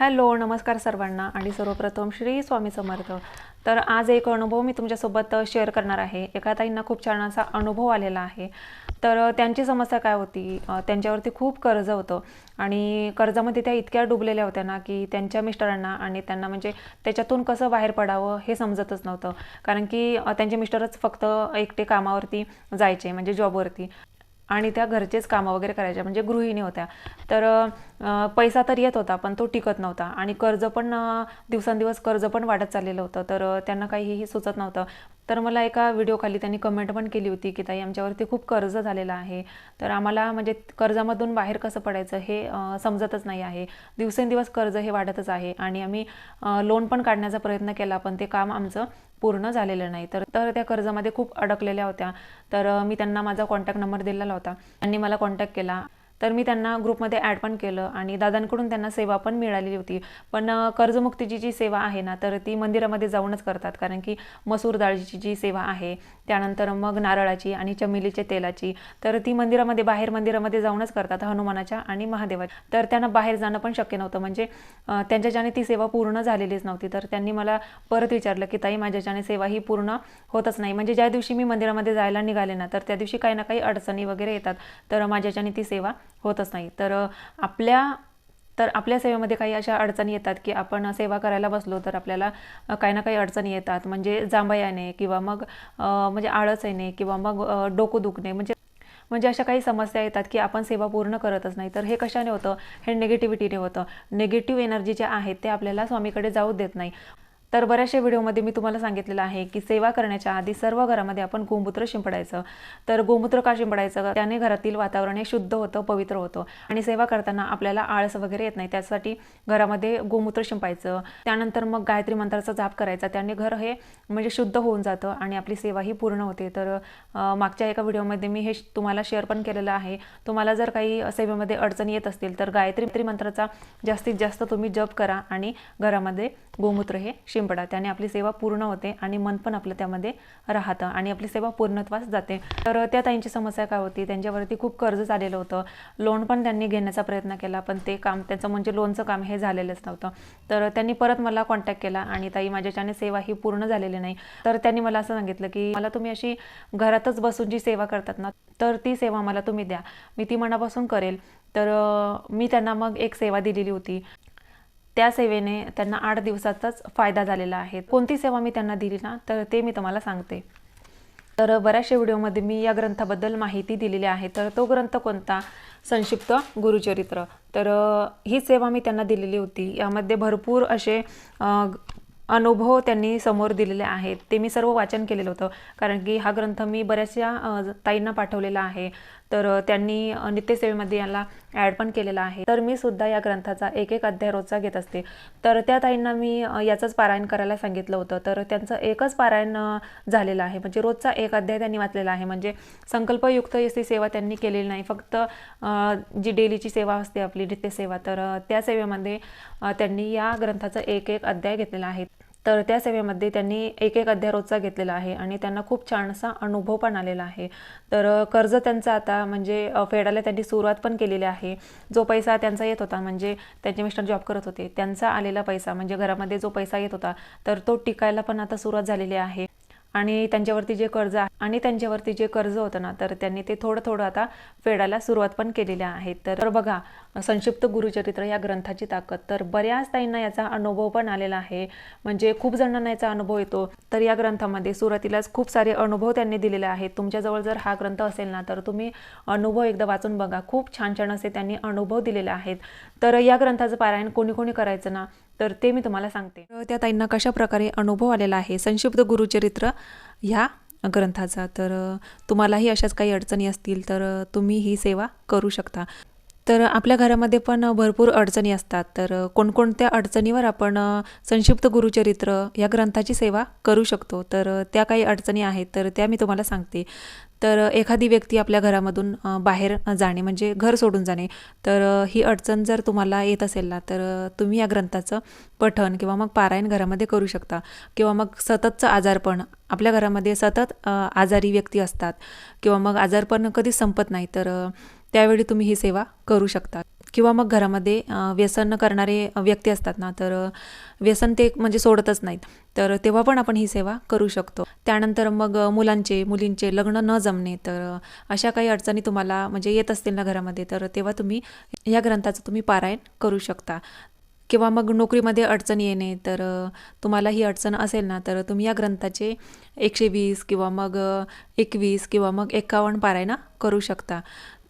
Hello नमस्कार सर्वांना आणि सर्वप्रथम श्री स्वामी समर्थ. तर आज एक अनुभव मी तुमच्यासोबत शेअर करणार आहे. एका ताईंना खूप छान असा अनुभव आलेला आहे. तर त्यांची समस्या काय होती? त्यांच्यावरती खूप कर्ज होतं आणि कर्जामध्ये त्या इतक्या डुबलेल्या होत्या ना की त्यांच्या मिस्टरांना आणि त्यांना म्हणजे त्याच्यातून कसं बाहेर पडावं हे समजतच नव्हतं. कारण की त्यांचे मिस्टरच फक्त एकटे कामावरती जायचे म्हणजे जॉबवरती. आणि त्या घरचेच कामं वगैरे करायच्या म्हणजे गृहिणी होत्या. तर पैसा तर येत होता पण तो टिकत नव्हता. आणि कर्ज पण दिवसेंदिवस दिवसांदिवस कर्ज पण वाढत चाललेलं होतं. तर त्यांना काहीही सुचत नव्हतं. तर मला एका व्हिडिओखाली त्यांनी कमेंट पण केली होती की ताई आमच्यावरती खूप कर्ज झालेलं आहे. तर आम्हाला म्हणजे कर्जामधून बाहेर कसं पडायचं हे समजतच नाही आहे. दिवसेंदिवस कर्ज हे वाढतच आहे आणि आम्ही लोन पण काढण्याचा प्रयत्न केला पण ते काम आमचं पूर्ण झालेलं नाही. तर तर त्या कर्जामध्ये खूप अडकलेल्या होत्या. तर मी त्यांना माझा कॉन्टॅक्ट नंबर दिलेला होता. त्यांनी मला कॉन्टॅक्ट केला. तर मी त्यांना ग्रुपमध्ये ॲड पण केलं आणि दादांकडून त्यांना सेवा पण मिळालेली होती. पण कर्जमुक्तीची जी सेवा आहे ना तर ती मंदिरामध्ये जाऊनच करतात. कारण की मसूर डाळीची जी सेवा आहे त्यानंतर मग नारळाची आणि चमेलीच्या तेलाची तर ती मंदिरामध्ये बाहेर मंदिरामध्ये जाऊनच करतात हनुमानाच्या आणि महादेवाच्या. तर त्यांना बाहेर जाणं पण शक्य नव्हतं. म्हणजे त्यांच्याच्याने ती सेवा पूर्ण झालेलीच नव्हती. तर त्यांनी मला परत विचारलं की ताई माझ्याच्याने सेवा ही पूर्ण होतच नाही. म्हणजे ज्या दिवशी मी मंदिरामध्ये जायला निघाले ना तर त्या दिवशी काही ना काही अडचणी वगैरे येतात. तर माझ्याच्याने ती सेवा होतच नाही. तर आपल्या तर आपल्या सेवेमध्ये काही अशा अडचणी येतात की आपण सेवा करायला बसलो तर आपल्याला काही ना काही अडचणी येतात. म्हणजे जांभयाने येणे किंवा मग म्हणजे आळस येणे किंवा मग डोकं दुखणे. म्हणजे म्हणजे अशा काही समस्या येतात की आपण सेवा पूर्ण करतच नाही. तर हे कशाने होतं? हे निगेटिव्हिटीने होतं. निगेटिव्ह एनर्जी ज्या आहेत ते आपल्याला स्वामीकडे जाऊ देत नाही. तर बऱ्याचशा व्हिडिओमध्ये मी तुम्हाला सांगितलेलं आहे की सेवा करण्याच्या आधी सर्व घरामध्ये आपण गोमूत्र शिंपडायचं. तर गोमूत्र का शिंपडायचं? त्याने घरातील वातावरण हे शुद्ध होतं पवित्र होतं. आणि सेवा करताना आपल्याला आळस वगैरे येत नाही. त्यासाठी घरामध्ये गोमूत्र शिंपायचं. त्यानंतर मग गायत्री मंत्राचा जाप करायचा. त्याने घर हे म्हणजे शुद्ध होऊन जातं आणि आपली सेवा ही पूर्ण होते. तर मागच्या एका व्हिडिओमध्ये मी हे तुम्हाला शेअर पण केलेलं आहे. तुम्हाला जर काही सेवेमध्ये अडचणी येत असतील तर गायत्री मंत्राचा जास्तीत जास्त तुम्ही जप करा आणि घरामध्ये गोमूत्र हे शिंपडा त्याने आपली सेवा पूर्ण होते आणि मन पण आपलं त्यामध्ये राहतं आणि आपली सेवा पूर्णत्वास जाते. तर त्या ताईंची समस्या काय होती? त्यांच्यावरती खूप कर्ज झालेलं होतं. लोन पण त्यांनी घेण्याचा प्रयत्न केला पण ते काम त्यांचं म्हणजे लोनचं काम हे झालेलंच नव्हतं. तर त्यांनी परत मला कॉन्टॅक्ट केला आणि ताई माझ्याच्याने सेवा ही पूर्ण झालेली नाही. तर त्यांनी मला असं सांगितलं की मला तुम्ही अशी घरातच बसून जी सेवा करतात ना तर ती सेवा मला तुम्ही द्या. मी ती मनापासून करेल. तर मी त्यांना मग एक सेवा दिलेली होती. त्या सेवेने त्यांना आठ दिवसाचाच फायदा झालेला आहे. कोणती सेवा मी त्यांना दिली ना तर ते मी तुम्हाला सांगते. तर बऱ्याचशा व्हिडिओमध्ये मी या ग्रंथाबद्दल माहिती दिलेली आहे. तर तो ग्रंथ कोणता? संक्षिप्त गुरुचरित्र. तर ही सेवा मी त्यांना दिलेली होती. यामध्ये भरपूर असे अनुभव त्यांनी समोर दिलेले आहेत. ते मी सर्व वाचन केलेलं होतं. कारण की हा ग्रंथ मी बऱ्याचशा ताईंना पाठवलेला आहे. तर त्यांनी नित्यसेवेमध्ये याला ॲड पण केलेला आहे. तर मी सुद्धा या ग्रंथाचा एक एक अध्याय रोजचा घेत असते. तर त्या ताईंना मी याचंच पारायण करायला सांगितलं होतं. तर त्यांचं एकच पारायण झालेलं आहे. म्हणजे रोजचा एक अध्याय त्यांनी वाचलेला आहे. म्हणजे संकल्पयुक्त अशी सेवा त्यांनी केलेली नाही. फक्त जी डेलीची सेवा असते आपली नित्यसेवा तर त्या सेवेमध्ये त्यांनी या ग्रंथाचा एक एक अध्याय घेतलेला आहे. तर त्या सेवेमध्ये त्यांनी एक एक अध्याय रोजचा घेतलेला आहे आणि त्यांना खूप छान असा अनुभव पण आलेला आहे. तर कर्ज त्यांचं आता म्हणजे फेडायला त्यांनी सुरुवात पण केलेली आहे. जो पैसा त्यांचा येत होता म्हणजे त्यांचे मिस्टर जॉब करत होते त्यांचा आलेला पैसा म्हणजे घरामध्ये जो पैसा येत होता तर तो टिकायला पण आता सुरुवात झालेली आहे. आणि त्यांच्यावरती जे कर्ज आहे आणि त्यांच्यावरती जे कर्ज होतं ना तर त्यांनी ते थोडं थोडं आता फेडायला सुरुवात पण केलेली आहे. तर तर बघा संक्षिप्त गुरुचरित्र या ग्रंथाची ताकद. तर बऱ्याच ताईंना याचा अनुभव पण आलेला आहे. म्हणजे खूप जणांना याचा अनुभव येतो. तर या ग्रंथामध्ये सुरुवातीलाच खूप सारे अनुभव त्यांनी दिलेले आहेत. तुमच्याजवळ जर हा ग्रंथ असेल ना तर तुम्ही अनुभव एकदा वाचून बघा. खूप छान छान असे त्यांनी अनुभव दिलेले आहेत. तर या ग्रंथाचं पारायण कोणी कोणी करायचं ना तर ते मी तुम्हाला सांगते. त्या ताईंना कशा प्रकारे अनुभव आलेला आहे? संक्षिप्त गुरुचरित्र ह्या ग्रंथाचा. तर तुम्हालाही अशाच काही अडचणी असतील तर तुम्ही ही सेवा करू शकता. तर आपल्या घरामध्ये पण भरपूर अडचणी असतात. तर कोणकोणत्या अडचणीवर आपण संक्षिप्त गुरुचरित्र या ग्रंथाची सेवा करू शकतो? तर त्या काही अडचणी आहेत तर त्या मी तुम्हाला सांगते. तर एखादी व्यक्ती आपल्या घरामधून बाहेर जाणे म्हणजे घर सोडून जाणे तर ही अडचण जर तुम्हाला येत असेल ना तर तुम्ही या ग्रंथाचं पठण किंवा मग पारायण घरामध्ये करू शकता. किंवा मग सततचं आजारपण आपल्या घरामध्ये सतत आजारी व्यक्ती असतात. किंवा मग आजारपण कधीच संपत नाही तर त्यावेळी तुम्ही ही सेवा करू शकता. किंवा मग घरामध्ये व्यसन करणारे व्यक्ती असतात ना तर व्यसन ते म्हणजे सोडतच नाहीत. तर तेव्हा पण आपण ही सेवा करू शकतो. त्यानंतर मग मुलांचे मुलींचे लग्न न जमणे तर अशा काही अडचणी तुम्हाला म्हणजे येत असतील ना घरामध्ये तर तेव्हा तुम्ही या ग्रंथाचं तुम्ही पारायण करू शकता. किंवा मग नोकरीमध्ये अडचण येणे तर तुम्हाला ही अडचण असेल ना तर तुम्ही या ग्रंथाचे एकशे वीस किंवा मग एकवीस किंवा मग एकावन्न पारायणं करू शकता.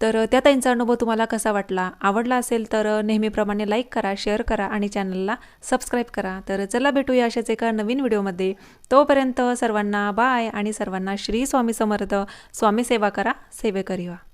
तर त्या ताईंचा अनुभव तुम्हाला कसा वाटला? आवडला असेल तर नेहमीप्रमाणे लाईक करा शेअर करा आणि चॅनलला सबस्क्राईब करा. तर चला भेटूया अशाच एका नवीन व्हिडिओमध्ये. तोपर्यंत सर्वांना बाय आणि सर्वांना श्री स्वामी समर्थ. स्वामी सेवा करा सेवेकरी व्हा.